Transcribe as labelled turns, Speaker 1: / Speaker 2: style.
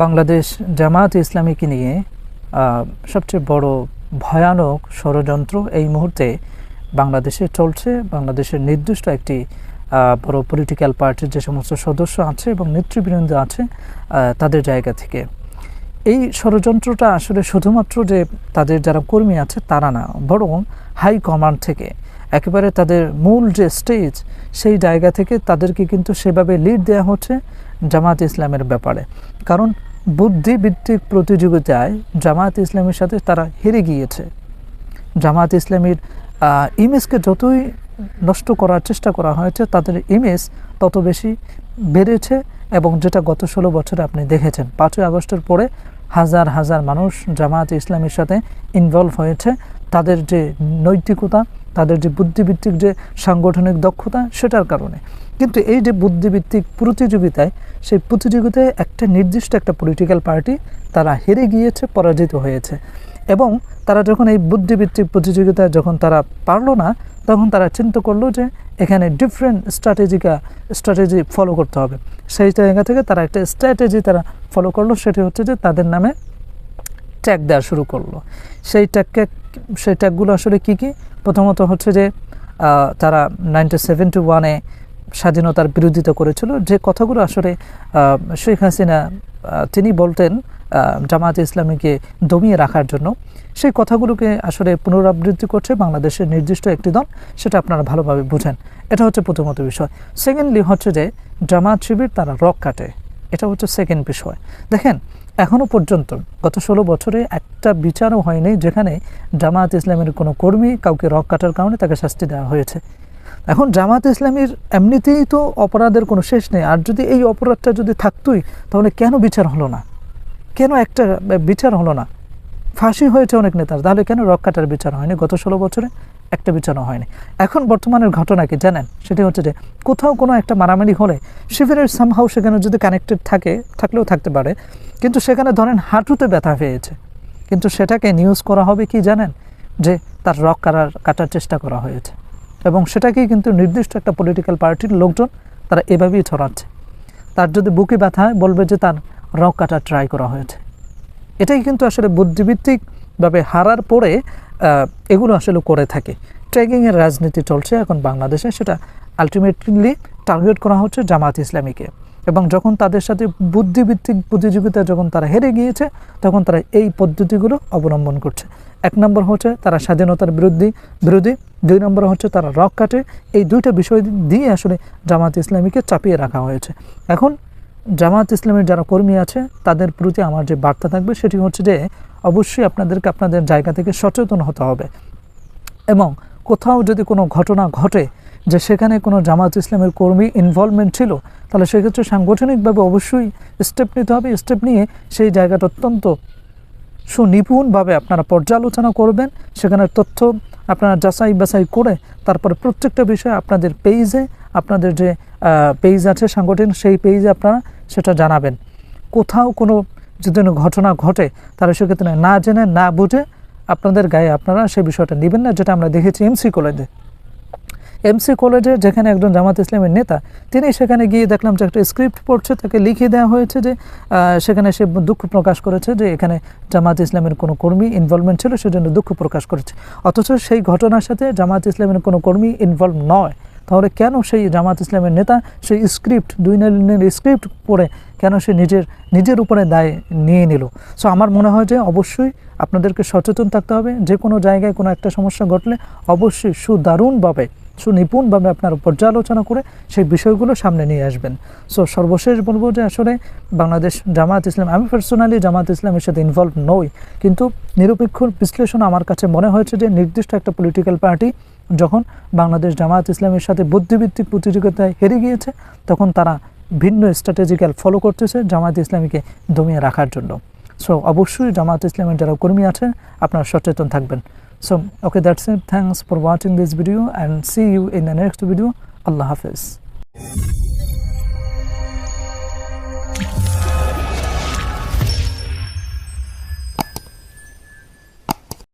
Speaker 1: বাংলাদেশ জামায়াত ইসলামীকে নিয়ে সবচেয়ে বড় ভয়ানক ষড়যন্ত্র এই মুহূর্তে বাংলাদেশে চলছে। বাংলাদেশের নির্দিষ্ট একটি বড় পলিটিক্যাল পার্টির যে সমস্ত সদস্য আছে এবং নেতৃবৃন্দ আছে তাদের জায়গা থেকে। এই ষড়যন্ত্রটা আসলে শুধুমাত্র যে তাদের যারা কর্মী আছে তারা না, বরং হাই কমান্ড থেকে একেবারে তাদের মূল যে স্টেজ সেই জায়গা থেকে তাদেরকে কিন্তু সেভাবে লিড দেওয়া হচ্ছে জামাত ইসলামের ব্যাপারে। কারণ বুদ্ধিভিত্তিক প্রতিযোগিতায় জামাত ইসলামের সাথে তারা হেরে গিয়েছে। জামাত ইসলামীর ইমেজকে যতই নষ্ট করার চেষ্টা করা হয়েছে, তাদের ইমেজ তত বেশি বেড়েছে এবং যেটা গত ষোলো বছরে আপনি দেখেছেন, পাঁচই আগস্টের পরে হাজার হাজার মানুষ জামাত ইসলামের সাথে ইনভলভ হয়েছে। তাদের যে নৈতিকতা, তাদের যে বুদ্ধিভিত্তিক যে সাংগঠনিক দক্ষতা সেটার কারণে। কিন্তু এই যে বুদ্ধিভিত্তিক প্রতিযোগিতায়, সেই প্রতিযোগিতায় একটা নির্দিষ্ট একটা পলিটিক্যাল পার্টি তারা হেরে গিয়েছে, পরাজিত হয়েছে। এবং তারা যখন এই বুদ্ধিভিত্তিক প্রতিযোগিতায় যখন তারা পারল না, তখন তারা চিন্তা করল যে এখানে ডিফারেন্ট স্ট্র্যাটেজিকা স্ট্র্যাটেজি ফলো করতে হবে। সেই জায়গা থেকে তারা একটা স্ট্র্যাটেজি তারা ফলো করল, সেটি হচ্ছে যে তাদের নামে ট্যাগ দেওয়া শুরু করল। সেই ট্যাগকে সেই ট্যাগগুলো আসলে কি কি? প্রথমত হচ্ছে যে তারা নাইনটিন সেভেন্টি ওয়ানে স্বাধীনতার বিরোধিতা করেছিল। যে কথাগুলো আসলে শেখ হাসিনা তিনি বলতেন জামাত ইসলামীকে দমিয়ে রাখার জন্য। সেই কথাগুলোকে আসলে পুনরাবৃত্তি করছে বাংলাদেশের নির্দিষ্ট একটি দল। সেটা আপনারা ভালোভাবে বুঝেন। এটা হচ্ছে প্রথমত বিষয়। সেকেন্ডলি হচ্ছে যে জামাত শিবির তারা রক কাটে। এটা হচ্ছে সেকেন্ড বিষয়। দেখেন এখনও পর্যন্ত গত ষোলো বছরে একটা বিচারও হয়নি যেখানে জামাত ইসলামের কোনো কর্মী কাউকে রক কাটার কারণে তাকে শাস্তি দেওয়া হয়েছে। এখন জামাত ইসলামীর এমনিতেই তো অপরাধের কোনো শেষ নেই। আর যদি এই অপরাধটা যদি থাকতোই, তাহলে কেন বিচার হলো না? কেন একটা বিচার হলো না? ফাঁসি হয়েছে অনেক নেতার, তাহলে কেন রক কাটার বিচার হয়নি গত ষোলো বছরে? একটা বিচারও হয়নি। এখন বর্তমানের ঘটনা কি জানেন? সেটি হচ্ছে যে কোথাও কোনো একটা মারামারি হলে শিবিরের সামহাও সেখানে যদি কানেক্টেড থাকে, থাকলেও থাকতে পারে, কিন্তু সেখানে ধরেন হাঁটুতে ব্যথা পেয়েছে কিন্তু সেটাকে নিউজ করা হবে কি জানেন? যে তার রক কাটার কাটার চেষ্টা করা হয়েছে। এবং সেটাকেই কিন্তু নির্দিষ্ট একটা পলিটিক্যাল পার্টির লোকজন তারা এভাবেই ছড়াচ্ছে। তার যদি বুকে ব্যথা হয়, বলবে যে তার রক কাটা ট্রাই করা হয়েছে। এটাই কিন্তু আসলে বুদ্ধিভিত্তিকভাবে হারার পরে এগুলো আসলে করে থাকে। ট্র্যাকিংয়ের রাজনীতি চলছে এখন বাংলাদেশে, সেটা আলটিমেটলি টার্গেট করা হচ্ছে জামাত ইসলামীকে। এবং যখন তাদের সাথে বুদ্ধিভিত্তিক প্রতিযোগিতা যখন তারা হেরে গিয়েছে, তখন তারা এই পদ্ধতিগুলো অবলম্বন করছে। এক নম্বর হচ্ছে তারা স্বাধীনতার বিরোধী বিরোধী। দুই নম্বর হচ্ছে তারা রক কাটে। এই দুইটা বিষয় দিয়ে আসলে জামাত ইসলামীকে চাপিয়ে রাখা হয়েছে। এখন জামাত ইসলামের যারা কর্মী আছে, তাদের প্রতি আমার যে বার্তা থাকবে সেটি হচ্ছে যে, অবশ্যই আপনাদেরকে আপনাদের জায়গা থেকে সচেতন হতে হবে। এবং কোথাও যদি কোনো ঘটনা ঘটে যে সেখানে কোনো জামাত ইসলামের কর্মী ইনভলভমেন্ট ছিল, তাহলে সেক্ষেত্রে সাংগঠনিকভাবে অবশ্যই স্টেপ নিতে হবে। স্টেপ নিয়ে সেই জায়গাটা অত্যন্ত সুনিপুণভাবে আপনারা পর্যালোচনা করবেন। সেখানে তথ্য আপনারা যাচাই বাছাই করে তারপরে প্রত্যেকটা বিষয়ে আপনাদের পেজে আপনাদের যে পেজ আছে, সাংগঠনিক সেই পেজে আপনারা সেটা জানাবেন। কোথাও কোনো যদি ঘটনা ঘটে, তাহলে সেক্ষেত্রে না জেনে, না বুঝে আপনাদের গায়ে আপনারা সেই বিষয়টা নেবেন না, যেটা আমরা দেখেছি এমসি কলেজে এমসি কলেজে যেখানে একজন জামাত ইসলামের নেতা, তিনি সেখানে গিয়ে দেখলাম যে একটা স্ক্রিপ্ট পড়ছে, তাকে লিখিয়ে দেওয়া হয়েছে যে সেখানে সে দুঃখ প্রকাশ করেছে যে এখানে জামাত ইসলামের কোনো কর্মী ইনভলভমেন্ট ছিল, সেজন্য দুঃখ প্রকাশ করেছে। অথচ সেই ঘটনার সাথে জামাত ইসলামের কোনো কর্মী ইনভলভ নয়। তাহলে কেন সেই জামাত ইসলামের নেতা সেই স্ক্রিপ্ট দুই লাইনের স্ক্রিপ্ট পড়ে কেন সে নিজের নিজের উপরে দায় নিয়ে নিল? সো আমার মনে হয় যে অবশ্যই আপনাদেরকে সচেতন থাকতে হবে। যে কোনো জায়গায় কোনো একটা সমস্যা ঘটলে অবশ্যই সুদারুণভাবে, সুনিপুণভাবে আপনার পর্যালোচনা করে সেই বিষয়গুলো সামনে নিয়ে আসবেন। সো সর্বশেষ বলব যে আসলে বাংলাদেশ জামাত ইসলাম, আমি পার্সোনালি জামাত ইসলামের সাথে ইনভলভ নই। কিন্তু নিরপেক্ষ বিশ্লেষণ আমার কাছে মনে হয়েছে যে নির্দিষ্ট একটা পলিটিক্যাল পার্টি যখন বাংলাদেশ জামায়াত ইসলামের সাথে বুদ্ধিভিত্তিক প্রতিযোগিতায় হেরে গিয়েছে, তখন তারা ভিন্ন স্ট্র্যাটেজিক্যাল ফলো করতেছে জামায়াত ইসলামীকে দমিয়ে রাখার জন্য। সো অবশ্যই জামায়াত ইসলামের যারা কর্মী আছেন, আপনারা সচেতন থাকবেন। So okay that's it thanks for watching this video and see you in the next video আল্লাহ হাফেজ।